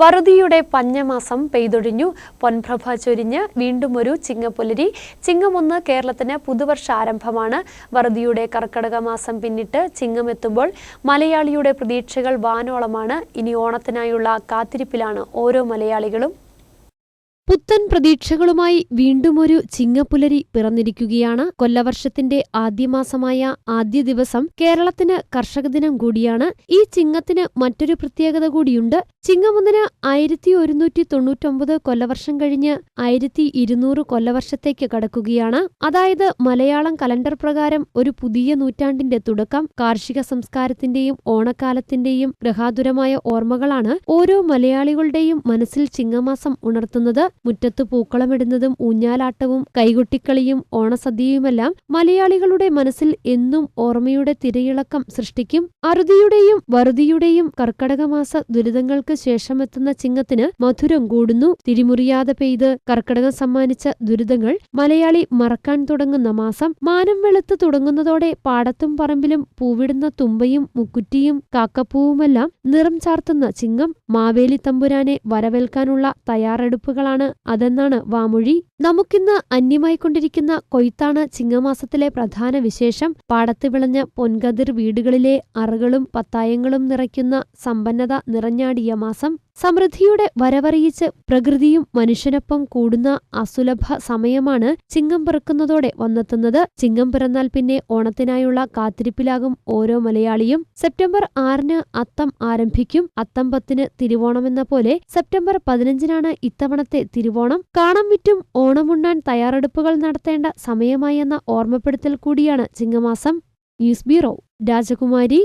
വറുതിയുടെ പഞ്ഞമാസം പെയ്തൊഴിഞ്ഞു. പൊൻപ്രഭ ചൊരിഞ്ഞ് വീണ്ടും ഒരു ചിങ്ങപ്പുലരി. ചിങ്ങമൊന്ന് കേരളത്തിന് പുതുവർഷ ആരംഭമാണ് വറുതിയുടെ കർക്കടക മാസം പിന്നിട്ട് ചിങ്ങമെത്തുമ്പോൾ മലയാളിയുടെ പ്രതീക്ഷകൾ വാനോളമാണ്. ഇനി ഓണത്തിനായുള്ള കാത്തിരിപ്പിലാണ് ഓരോ മലയാളികളും പുത്തൻ പ്രതീക്ഷകളുമായി വീണ്ടും ഒരു ചിങ്ങപ്പുലരി പിറന്നിരിക്കുകയാണ്. കൊല്ലവർഷത്തിന്റെ ആദ്യമാസമായ ആദ്യ ദിവസം കേരളത്തിന് കർഷക ദിനം കൂടിയാണ്. ഈ ചിങ്ങത്തിന് മറ്റൊരു പ്രത്യേകത കൂടിയുണ്ട്. ചിങ്ങമൊന്നിന് ആയിരത്തി ഒരുന്നൂറ്റി തൊണ്ണൂറ്റൊമ്പത് കൊല്ലവർഷം കഴിഞ്ഞ് ആയിരത്തി ഇരുന്നൂറ് കൊല്ലവർഷത്തേക്ക് കടക്കുകയാണ്. അതായത് മലയാളം കലണ്ടർ പ്രകാരം ഒരു പുതിയ നൂറ്റാണ്ടിന്റെ തുടക്കം കാർഷിക സംസ്കാരത്തിന്റെയും ഓണക്കാലത്തിന്റെയും ഗ്രഹാതുരമായ ഓർമ്മകളാണ് ഓരോ മലയാളികളുടെയും മനസ്സിൽ ചിങ്ങമാസം ഉണർത്തുന്നത്. മുറ്റത്ത് പൂക്കളമിടുന്നതും ഊഞ്ഞാലാട്ടവും കൈകൊട്ടിക്കളിയും ഓണസദ്യയുമെല്ലാം മലയാളികളുടെ മനസ്സിൽ എന്നും ഓർമ്മയുടെ തിരയിളക്കം സൃഷ്ടിക്കും. അറുതിയുടെയും വറുതിയുടെയും കർക്കടകമാസ ദുരിതങ്ങൾക്ക് ശേഷമെത്തുന്ന ചിങ്ങത്തിന് മധുരം കൂടുന്നു. തിരിമുറിയാതെ പെയ്ത് കർക്കടകം സമ്മാനിച്ച ദുരിതങ്ങൾ മലയാളി മറക്കാൻ തുടങ്ങുന്ന മാസം. മാനം വെളുത്ത് തുടങ്ങുന്നതോടെ പാടത്തും പറമ്പിലും പൂവിടുന്ന തുമ്പയും മുക്കുറ്റിയും കാക്കപ്പൂവുമെല്ലാം നിറം ചാർത്തുന്ന ചിങ്ങം. മാവേലി തമ്പുരാനെ വരവേൽക്കാനുള്ള തയ്യാറെടുപ്പുകളാണ് അതെന്നാണ് വാമൊഴി. നമുക്കിന്ന് അന്യമായിക്കൊണ്ടിരിക്കുന്ന കൊയ്ത്താണ് ചിങ്ങമാസത്തിലെ പ്രധാന വിശേഷം. പാടത്ത് വിളഞ്ഞ പൊൻകതിർ വീടുകളിലെ അറകളും പത്തായങ്ങളും നിറയ്ക്കുന്ന സമ്പന്നത നിറഞ്ഞാടിയ മാസം. സമൃദ്ധിയുടെ വരവറിയിച്ച് പ്രകൃതിയും മനുഷ്യനൊപ്പം കൂടുന്ന അസുലഭ സമയമാണ് ചിങ്ങം പിറക്കുന്നതോടെ വന്നെത്തുന്നത്. ചിങ്ങം പിറന്നാൽ പിന്നെ ഓണത്തിനായുള്ള കാത്തിരിപ്പിലാകും ഓരോ മലയാളിയും. സെപ്റ്റംബർ ആറിന് അത്തം ആരംഭിക്കും. അത്തം പത്തിന് തിരുവോണമെന്ന പോലെ സെപ്റ്റംബർ പതിനഞ്ചിനാണ് ഇത്തവണത്തെ തിരുവോണം. കാണം വിറ്റും ഓണമുണ്ണാൻ തയ്യാറെടുപ്പുകൾ നടത്തേണ്ട സമയമായി എന്ന ഓർമ്മപ്പെടുത്തൽ കൂടിയാണ് ചിങ്ങമാസം. ന്യൂസ് ബ്യൂറോ രാജകുമാരി.